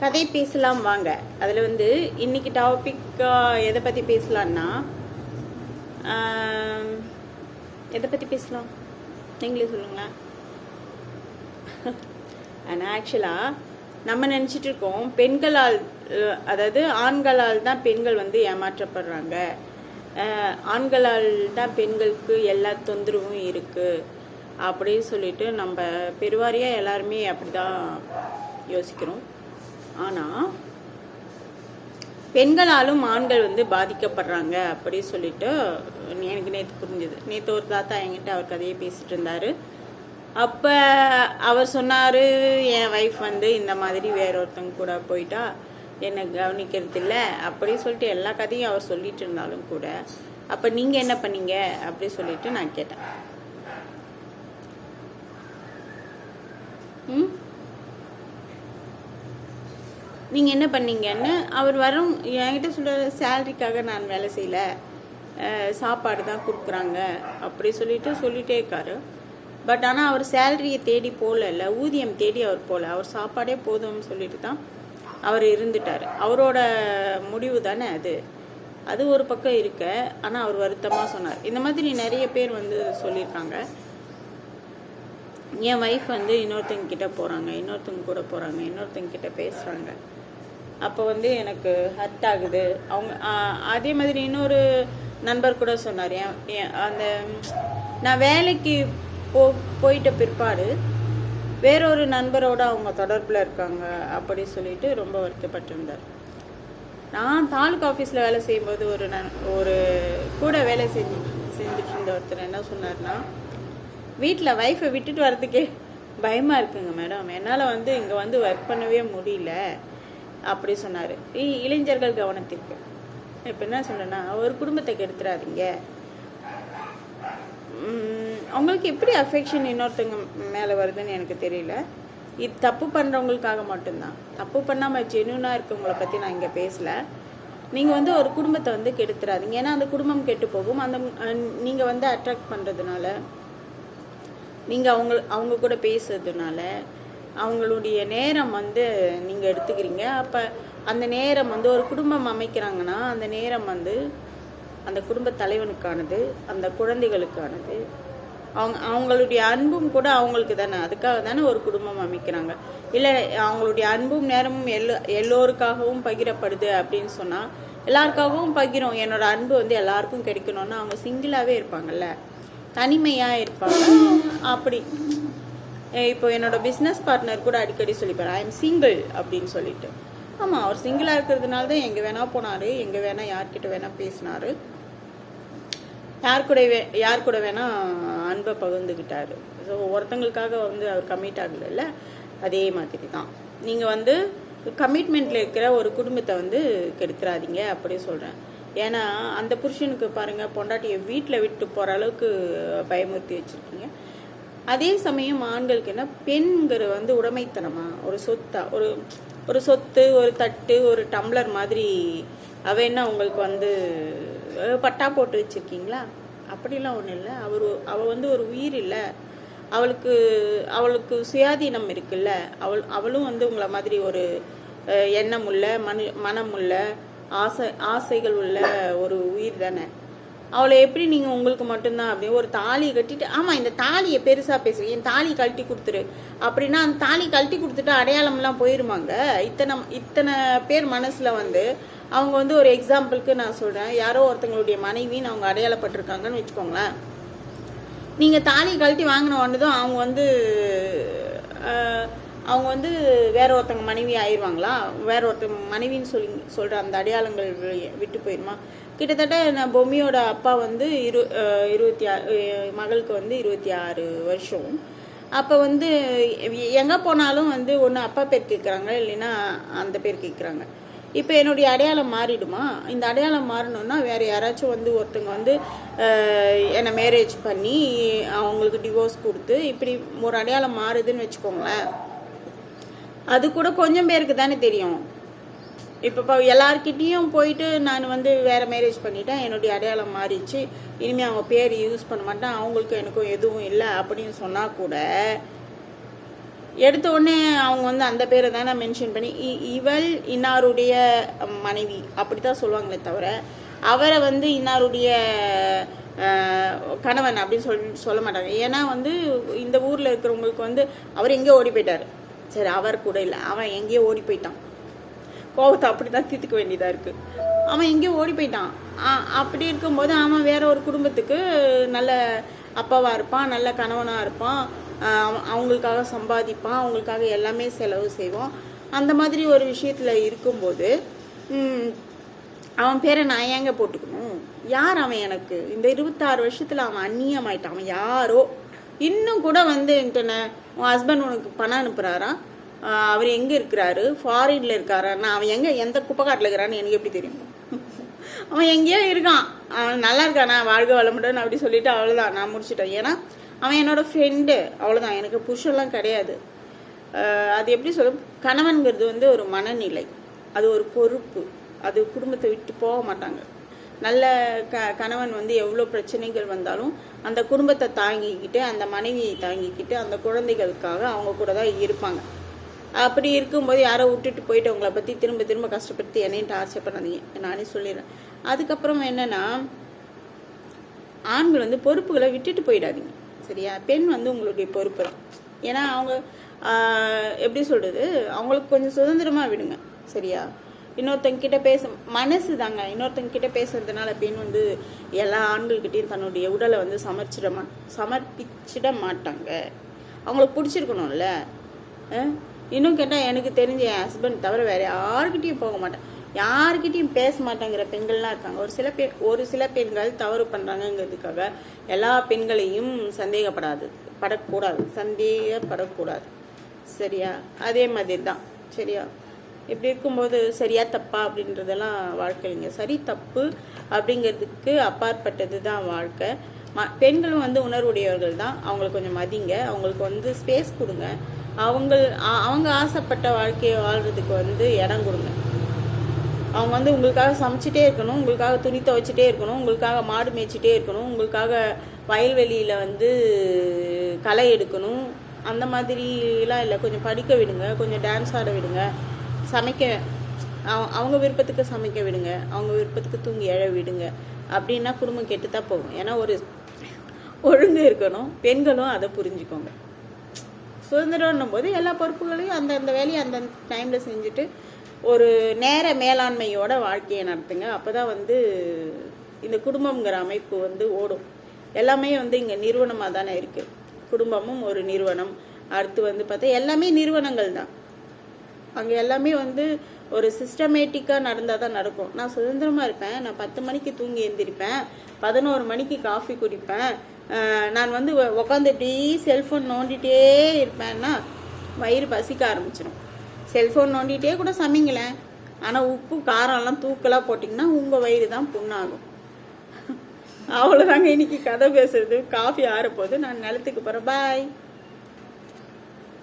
கதை பேசலாம் வாங்க. அதில் வந்து இன்னைக்கு டாபிக் எதை பற்றி பேசலான்னா எதை பற்றி பேசலாம்? நீங்களே சொல்லுங்களேன். ஆனால் ஆக்சுவலாக நம்ம நினச்சிட்டு இருக்கோம் பெண்களால் அதாவது ஆண்களால் தான் பெண்கள் வந்து ஏமாற்றப்படுறாங்க. ஆண்களால் தான் பெண்களுக்கு எல்லா தொந்தரவும் இருக்குது அப்படின்னு சொல்லிட்டு நம்ம பெருவாரியாக எல்லாருமே அப்படி தான் யோசிக்கிறோம். ஆனால் பெண்களாலும் ஆண்கள் வந்து பாதிக்கப்படுறாங்க அப்படி சொல்லிட்டு எனக்கு நேற்று புரிஞ்சுது. நேற்று ஒரு தாத்தா என்கிட்ட அவர் கதையை பேசிட்டு இருந்தாரு. அப்போ அவர் சொன்னார் என் ஒய்ஃப் வந்து இந்த மாதிரி வேற ஒருத்தங்க கூட போயிட்டா என்னை கவனிக்கிறது இல்லை அப்படி சொல்லிட்டு எல்லா கதையும் அவர் சொல்லிட்டு இருந்தாலும் கூட அப்போ நீங்கள் என்ன பண்ணீங்க? அப்படி சொல்லிட்டு நான் கேட்டேன். ம்? நீங்கள் என்ன பண்ணீங்கன்னு அவர் வரும் என்கிட்ட சொல்கிற சேலரிக்காக நான் வேலை செய்யல. சாப்பாடு தான் கொடுக்குறாங்க. அப்படி சொல்லிட்டு சொல்லிட்டே இருக்காரு. பட் ஆனால் அவர் சேலரியை தேடி போகல ஊதியம் தேடி அவர் போகல. அவர் சாப்பாடே போதும்னு சொல்லிட்டு தான் அவர் இருந்துட்டார். அவரோட முடிவு தானே அது. அது ஒரு பக்கம் இருக்க ஆனால் அவர் வருத்தமாக சொன்னார். இந்த மாதிரி நிறைய பேர் வந்து சொல்லியிருக்காங்க. என் ஒய்ஃப் வந்து இன்னொருத்தங்க கிட்ட போகிறாங்க இன்னொருத்தங்க கூட போகிறாங்க இன்னொருத்தங்க கிட்ட பேசுகிறாங்க அப்போ வந்து எனக்கு ஹர்ட் ஆகுது. அவங்க அதே மாதிரி இன்னொரு நண்பர் கூட சொன்னார். என் என் அந்த நான் வேலைக்கு போ போயிட்ட பிற்பாடு வேறொரு நண்பரோட அவங்க தொடர்பில் இருக்காங்க அப்படி சொல்லிட்டு ரொம்ப வருத்தப்பட்டிருந்தார். நான் தாலுக்கா ஆஃபீஸில் வேலை செய்யும்போது ஒரு நன் ஒரு கூட வேலை செஞ்சு செஞ்சுட்டு இருந்த ஒருத்தர் என்ன சொன்னார்னா வீட்டில் ஒய்ஃபை விட்டுட்டு வரதுக்கே பயமாக இருக்குங்க மேடம் என்னால் வந்து இங்கே வந்து ஒர்க் பண்ணவே முடியல. அப்படி சொன்னார். இளைஞர்கள் கவனத்திற்கு. இப்போ என்ன சொல்றேன்னா ஒரு குடும்பத்தை கெடுத்துடாதீங்க அவங்களுக்கு எப்படி அஃபெக்ஷன் இன்னொருத்தவங்க மேலே வருதுன்னு எனக்கு தெரியல. இது தப்பு பண்ணுறவங்களுக்காக மட்டும்தான். தப்பு பண்ணாமல் ஜென்யூனாக இருக்கவங்கள பற்றி நான் இங்கே பேசலை. நீங்கள் வந்து ஒரு குடும்பத்தை வந்து கெடுத்துறாதீங்க. ஏன்னா அந்த குடும்பம் கெட்டு போகும். அந்த நீங்கள் வந்து அட்ராக்ட் பண்ணுறதுனால நீங்கள் அவங்க அவங்க கூட பேசுறதுனால அவங்களுடைய நேரம் வந்து நீங்கள் எடுத்துக்கிறீங்க. அப்போ அந்த நேரம் வந்து ஒரு குடும்பம் அமைக்கிறாங்கன்னா அந்த நேரம் வந்து அந்த குடும்ப தலைவனுக்கானது அந்த குழந்தைகளுக்கானது. அவங்க அவங்களுடைய அன்பும் கூட அவங்களுக்கு தானே. அதுக்காக தானே ஒரு குடும்பம் அமைக்கிறாங்க. இல்லை அவங்களுடைய அன்பும் நேரமும் எல்லோ எல்லோருக்காகவும் பகிரப்படுது அப்படின்னு சொன்னால் எல்லாருக்காகவும் பகிரும். என்னோட அன்பு வந்து எல்லாருக்கும் கிடைக்கணும்னு அவங்க சிங்கிளாகவே இருப்பாங்கல்ல. தனிமையாக இருப்பாங்க. அப்படி. இப்போ என்னோட பிஸ்னஸ் பார்ட்னர் கூட அடிக்கடி சொல்லிப்பார் ஐ எம் சிங்கிள் அப்படின்னு சொல்லிட்டு. ஆமாம் அவர் சிங்கிளாக இருக்கிறதுனால தான் எங்கே வேணால் போனார் எங்கே வேணால் யார்கிட்ட வேணால் பேசினார். யார் கூட வே யார் கூட வேணால் அன்பை பகிர்ந்துக்கிட்டாரு ஸோ ஒருத்தங்களுக்காக வந்து அவர் கமிட் ஆகலைல்ல அதே மாதிரி தான். நீங்கள் வந்து கமிட்மெண்ட்டில் இருக்கிற ஒரு குடும்பத்தை வந்து கெடுத்துறாதீங்க அப்படி சொல்கிறேன் ஏன்னா அந்த புருஷனுக்கு பாருங்கள் பொண்டாட்டியை வீட்டில் விட்டு போகிற அளவுக்கு பயமுறுத்தி வச்சுருக்கீங்க. அதே சமயம் ஆண்களுக்கு என்ன? பெண்கிற வந்து உடைமைத்தனமா? ஒரு சொத்தா? ஒரு ஒரு சொத்து ஒரு தட்டு ஒரு டம்ளர் மாதிரி அவ என்ன உங்களுக்கு வந்து பட்டா போட்டு வச்சிருக்கீங்களா? அப்படிலாம் ஒன்றும் இல்லை. அவர் அவள் வந்து ஒரு உயிர் இல்லை. அவளுக்கு அவளுக்கு சுயாதீனம் இருக்குல்ல. அவள் அவளும் வந்து உங்களை மாதிரி ஒரு எண்ணம் உள்ள மனு மனம் உள்ள ஆசை ஆசைகள் உள்ள ஒரு உயிர் தானே? அவளை எப்படி நீங்கள் உங்களுக்கு மட்டும்தான் அப்படி ஒரு தாலியை கட்டிட்டு ஆமாம் இந்த தாலியை பெருசாக பேசுகிறேன் என் தாலி கழட்டி கொடுத்துரு அப்படின்னா அந்த தாலி கழட்டி கொடுத்துட்டு அடையாளம்லாம் போயிருமாங்க? இத்தனை இத்தனை பேர் மனசில் வந்து அவங்க வந்து ஒரு எக்ஸாம்பிளுக்கு நான் சொல்கிறேன் யாரோ ஒருத்தங்களுடைய மனைவின்னு அவங்க அடையாளப்பட்டிருக்காங்கன்னு வச்சுக்கோங்களேன். நீங்கள் தாலி கழட்டி வாங்கின உடனே அவங்க வந்து அவங்க வந்து வேற ஒருத்தங்க மனைவி ஆயிடுவாங்களா வேற ஒருத்தங்க மனைவின்னு சொல்லி சொல்கிற அந்த அடையாளங்கள் விட்டு போயிடுமா கிட்டத்தட்ட நான் பொம்மியோட அப்பா வந்து இரு இருபத்தி ஆறு மகளுக்கு வந்து இருபத்தி ஆறு வருஷம். அப்போ வந்து எங்கே போனாலும் வந்து ஒன்று அப்பா பேர் கேட்குறாங்க இல்லைன்னா அந்த பேர் கேட்குறாங்க இப்போ என்னுடைய அடையாளம் மாறிடுமா? இந்த அடையாளம் மாறணும்னா வேறு யாராச்சும் வந்து ஒருத்தங்க வந்து என்னை மேரேஜ் பண்ணி அவங்களுக்கு டிவோர்ஸ் கொடுத்து இப்படி ஒரு அடையாளம் மாறுதுன்னு வச்சுக்கோங்களேன். அது கூட கொஞ்சம் பேருக்கு தானே தெரியும். இப்போ இப்போ எல்லார்கிட்டேயும் போயிட்டு நான் வந்து வேற மேரேஜ் பண்ணிட்டேன். என்னுடைய அடையாளம் மாறிடுச்சு. இனிமேல் அவங்க பேர் யூஸ் பண்ண மாட்டேன். அவங்களுக்கும் எனக்கும் எதுவும் இல்லை அப்படின்னு சொன்னால் கூட எடுத்த உடனே அவங்க வந்து அந்த பேரை தானே மென்ஷன் பண்ணி இ- இவள் இன்னாருடைய மனைவி அப்படி தான் சொல்லுவாங்களே தவிர அவரை வந்து இன்னாருடைய கணவன் அப்படின்னு சொல்லி சொல்ல மாட்டாங்க. ஏன்னா வந்து இந்த ஊரில் இருக்கிறவங்களுக்கு வந்து அவர் எங்கேயோ ஓடி போயிட்டார். சரி அவர் கூட இல்லை. அவன் எங்கேயோ ஓடி போயிட்டான். கோவத்தை அப்படி தான் தீர்த்துக்க வேண்டியதாக இருக்குது அவன் எங்கேயோ ஓடி போயிட்டான். ஆ- அப்படி இருக்கும்போது அவன் வேற ஒரு குடும்பத்துக்கு நல்ல அப்பாவாக இருப்பான் நல்ல கணவனாக இருப்பான். அவ- அவங்களுக்காக சம்பாதிப்பான் அவங்களுக்காக எல்லாமே செலவு செய்வான். அந்த மாதிரி ஒரு விஷயத்தில் இருக்கும்போது அவன் பேரை நான் ஏங்க போட்டுக்கணும்? யார் அவன் எனக்கு? இந்த இருபத்தாறு வருஷத்தில் அவன் அந்நியமாயிட்டான். அவன் யாரோ? இன்னும் கூட வந்து என்கிட்ட உன் ஹஸ்பண்ட் உனக்கு பணம் அனுப்புகிறாரா அவர் எங்கே இருக்கிறாரு? ஃபாரின்ல இருக்காரா? நான் அவன் எங்கே எந்த குப்பைக்காட்டில் இருக்கிறான்னு எனக்கு எப்படி தெரியும்? அவன் எங்கேயோ இருக்கான். அவன் நல்லா இருக்கானா? வாழ்க வளமுடன் அப்படி சொல்லிட்டு அவ்வளோதான் நான் முடிச்சிட்டேன். ஏன்னா அவன் என்னோட ஃப்ரெண்டு அவ்வளோதான் எனக்கு புஷெல்லாம் கிடையாது. அது எப்படி சொல்ல கணவன்கிறது வந்து ஒரு மனநிலை. அது ஒரு பொறுப்பு. அது குடும்பத்தை விட்டு போக மாட்டாங்க. நல்ல க கணவன் வந்து எவ்வளோ பிரச்சனைகள் வந்தாலும் அந்த குடும்பத்தை தாங்கிக்கிட்டு அந்த மனைவியை தாங்கிக்கிட்டு அந்த குழந்தைகளுக்காக அவங்க கூட தான் இருப்பாங்க. அப்படி இருக்கும்போது யாரோ விட்டுட்டு போயிட்டு அவங்கள பற்றி திரும்ப திரும்ப கஷ்டப்படுத்தி என்னையும் டார்ச்சர் பண்ணாதீங்க. நானே சொல்லிடுறேன். அதுக்கப்புறம் என்னென்னா ஆண்கள் வந்து பொறுப்புகளை விட்டுட்டு போயிடாதீங்க. சரியா? பெண் வந்து உங்களுடைய பொறுப்பு தான். ஏன்னா அவங்க எப்படி சொல்கிறது அவங்களுக்கு கொஞ்சம் சுதந்திரமாக விடுங்க. சரியா? இன்னொருத்தங்கிட்ட பேச மனசு தாங்க. இன்னொருத்தங்கிட்ட பேசுறதுனால பெண் வந்து எல்லா ஆண்கள்கிட்டையும் தன்னுடைய உடலை வந்து சமர்ச்சிட மா சமர்ப்பிச்சிட மாட்டாங்க. அவங்களுக்கு பிடிச்சிருக்கணும்ல. இன்னும் கேட்டால் எனக்கு தெரிஞ்ச என் ஹஸ்பண்ட் தவிர வேற யாருக்கிட்டையும் போக மாட்டேன். யாருக்கிட்டையும் பேச மாட்டேங்கிற பெண்கள்லாம் இருக்காங்க. ஒரு சில பெண் ஒரு சில பெண்கள் தவறு பண்ணுறாங்கங்கிறதுக்காக எல்லா பெண்களையும் சந்தேகப்படாது படக்கூடாது சந்தேகப்படக்கூடாது. சரியா? அதே மாதிரி தான் சரியா? இப்படி இருக்கும்போது சரியா தப்பா அப்படின்றதெல்லாம் வாழ்க்கைங்க சரி தப்பு அப்படிங்கிறதுக்கு அப்பாற்பட்டது தான் வாழ்க்கை. ம பெண்களும் வந்து உணர்வுடையவர்கள் தான். அவங்களுக்கு கொஞ்சம் மதிங்க. அவங்களுக்கு வந்து ஸ்பேஸ் கொடுங்க. அவங்க அவங்க ஆசைப்பட்ட வாழ்க்கையை வாழ்கிறதுக்கு வந்து இடம் கொடுங்க. அவங்க வந்து உங்களுக்காக சமைச்சிட்டே இருக்கணும் உங்களுக்காக துணி துவைச்சிட்டே இருக்கணும் உங்களுக்காக மாடு மேய்ச்சிட்டே இருக்கணும் உங்களுக்காக வயல்வெளியில் வந்து களை எடுக்கணும். அந்த மாதிரிலாம் இல்லை கொஞ்சம் படிக்க விடுங்க கொஞ்சம் டான்ஸ் ஆட விடுங்க. சமைக்க அவ- அவங்க விருப்பத்துக்கு சமைக்க விடுங்க அவங்க விருப்பத்துக்கு தூங்கி எழ விடுங்க. அப்படின்னா குடும்பம் கெட்டு தான் போகும். ஏன்னா ஒரு ஒழுங்கு இருக்கணும் பெண்களும் அதை புரிஞ்சுக்கோங்க. சுதந்திரம்னும் போது எல்லா பொறுப்புகளையும் அந்தந்த வேலையை அந்தந்த டைமில் செஞ்சுட்டு ஒரு நேர மேலாண்மையோட வாழ்க்கையை நடத்துங்க. அப்போ தான் வந்து இந்த குடும்பம்ங்கிற அமைப்பு வந்து ஓடும். எல்லாமே வந்து இங்கே நிறுவனமாக தானே இருக்குது குடும்பமும் ஒரு நிறுவனம். அடுத்து வந்து பார்த்தா எல்லாமே நிறுவனங்கள் தான். அங்கே எல்லாமே வந்து ஒரு சிஸ்டமேட்டிக்காக நடந்தால் தான் நடக்கும். நான் சுதந்திரமாக இருப்பேன். நான் பத்து மணிக்கு தூங்கி எழுந்திருப்பேன் பதினோரு மணிக்கு காஃபி குடிப்பேன். நான் வந்து உட்காந்து இப்படி செல்ஃபோன் நோண்டிகிட்டே இருப்பேன்னா வயிறு பசிக்க ஆரம்பிச்சிடும் செல்ஃபோன் நோண்டிகிட்டே கூட சமைங்களேன் ஆனால் உப்பு காரம்லாம் தூக்கலாக போட்டிங்கன்னா உங்கள் வயிறு தான் புண்ணாகும். அவ்வளோதாங்க இன்னைக்கு கதை பேசுறது. காஃபி ஆறப்போது நான் நிலத்துக்கு போகிறேன் பாய்